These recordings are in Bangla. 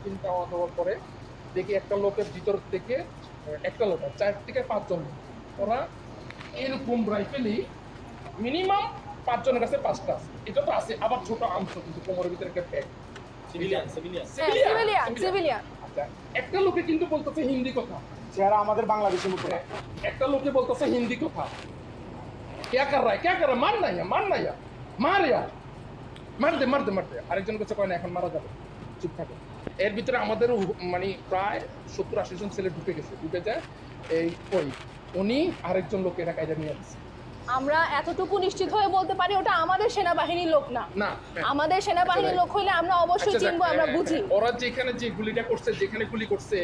টিফিন খাওয়া দাওয়ার পরে দেখি একটা লোকের ভিতর থেকে আহ, একটা লোক না, চার থেকে পাঁচজন লোক। ওরা এরকম রাইফেলই মিনিমাম পাঁচজনের কাছে পাঁচটা আছে এটা তো আছে আবার ছোট আনছো কিন্তু কোমরের ভিতরে একটা bag civilian civilian civilian civilian আচ্ছা একটা লোকে কিন্তু বলতেছে হিন্দি কথা চেহারা আমাদের বাংলাদেশের মতো না। একটা লোকে বলতেছে হিন্দি কথা क्या कर रहा है क्या कर रहा है मार ना या मार ना या मार या মার দে মার দে মার দে আরেকজন কাছে কয় না এখন মারা যাবে চুপ থাকো এর ভিতরে আমাদের মানে প্রায় সত্তর আশি জন ছেলে ঢুকে গেছে। ঢুকে যায় এই ওই উনি আরেকজন লোক এটা কাজে নিয়ে আসছে। আমরা এতটুকু নিশ্চিত হয়ে বলতে পারি ওটা আমাদের সেনাবাহিনীর লোক না। না। আমাদের সেনাবাহিনীর লোক হইলে আমরা অবশ্যই আচ্ছা, চিনবো আমরা বুঝি। ওরা যেখানে যে গুলিটা করছে যেখানে গুলি করছে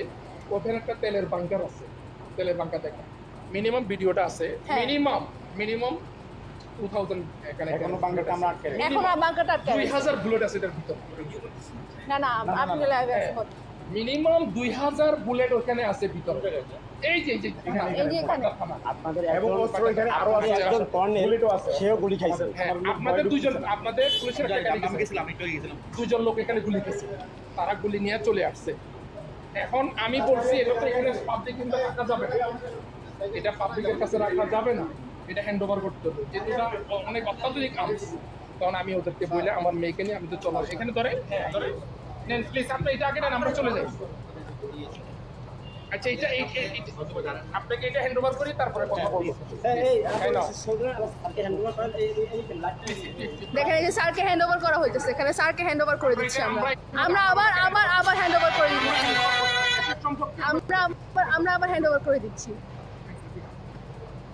ওখানে একটা তেলের বাংকার আছে তেলের বাংকার দেখা। মিনিমাম ভিডিওটা আছে। হ্যাঁ। মিনিমাম মিনিমাম এখানে এখনও বাংলাটা আমরা আটকে রাখি। এখন আর আটকে দুই আছে। বুলেট আছে এটার ভিতরে। না না না, না, আপনি লাইভে হ্যাঁ। আছেন মিনিমাম দুই হাজার বুলেট ওখানে আছে ভিতরে। এই যে এই যে এই যে এখানে। আপনাদের এবং অস্ত্র এখানে আরও আছে একজন কর্নেল বুলেটও আছে। সেও গুলি খাইছে। হ্যাঁ আপনাদের দুইজন আপনাদের পুলিশের একটা গাড়ি গেছিলাম আমি গেছিলাম। দুজন লোক এখানে গুলি খেয়েছে তারা গুলি নিয়ে চলে আসছে। এখন আমি বলছি এটা তো এখানে পাবলিক কিন্তু রাখা যাবে না। এটা পাবলিকের কাছে রাখা যাবে না। এটা হ্যান্ড ওভার করতে হবে। যেহেতু এটা অনেক অত্যাধুনিক আর্মস তখন আমি ওদেরকে বলে আমার মেয়েকে নিয়ে আমি তো চলো। এখানে ধরে ধরে নেন প্লিজ আপনি এটা আগে নেন আমরা চলে যাই। আচ্ছা এটা আপনাকে এটা হ্যান্ড ওভার করি তারপরে কথা বলব। দেখেন এই যে স্যারকে হ্যান্ড ওভার করা হইতেছে এখানে স্যারকে হ্যান্ড ওভার করে দিচ্ছি আমরা। আমরা আবার আবার আবার হ্যান্ড ওভার করে দিচ্ছি। আমরা আবার আমরা আবার হ্যান্ড ওভার করে দিচ্ছি।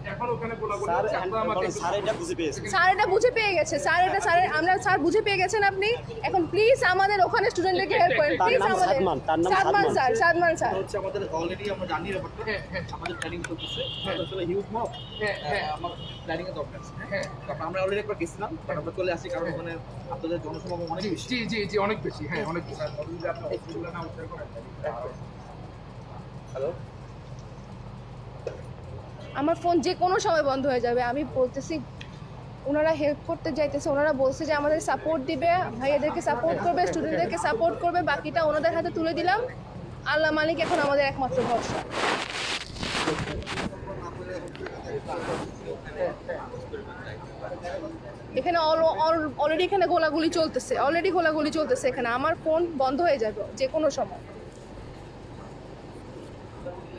স্যার একটু- স্যার এটা বুঝে পেয়েছে। স্যার এটা বুঝে পেয়ে গেছে। স্যার এটা স্যার আমরা স্যার বুঝে পেয়ে গেছেন আপনি। এখন প্লিজ আমাদের ওখানে স্টুডেন্টদেরকে হেল্প করেন। তার প্লিজ আমাদের সাদমান, তার নাম Sadman Sadman. Sir Sadman sir. হচ্ছে আমাদের অলরেডি আমরা জানি ব্যাপারটা হ্যাঁ, হ্যাঁ। আমাদের প্ল্যানিং চলতেছে। আসলে হিউজ মব হ্যাঁ হ্যাঁ। আমার প্ল্যানিং এর দরকার হ্যাঁ। তারপর আমরা অলরেডি একবার গেছিলাম বাট আমরা চলে আসি কারণ ওখানে আপনাদের জনসমাগম অনেক বেশি। জি জি জি অনেক বেশি। হ্যাঁ অনেক বেশি। হ্যালো আমার ফোন যে কোনো সময় বন্ধ হয়ে যাবে। আমি বলতেছি, ওনারা হেল্প করতে যাইতেছে, ওনারা বলছে যে আমাদের সাপোর্ট দিবে, ভাইয়াদেরকে সাপোর্ট করবে স্টুডেন্টদেরকে সাপোর্ট করবে, বাকিটা ওনাদের হাতে তুলে দিলাম। আল্লাহ মালিক এখন আমাদের একমাত্র ভরসা। এখানে অলরেডি এখানে গোলাগুলি চলতেছে অলরেডি গোলাগুলি চলতেছে এখানে। আমার ফোন বন্ধ হয়ে যাবে, যে কোনো সময়।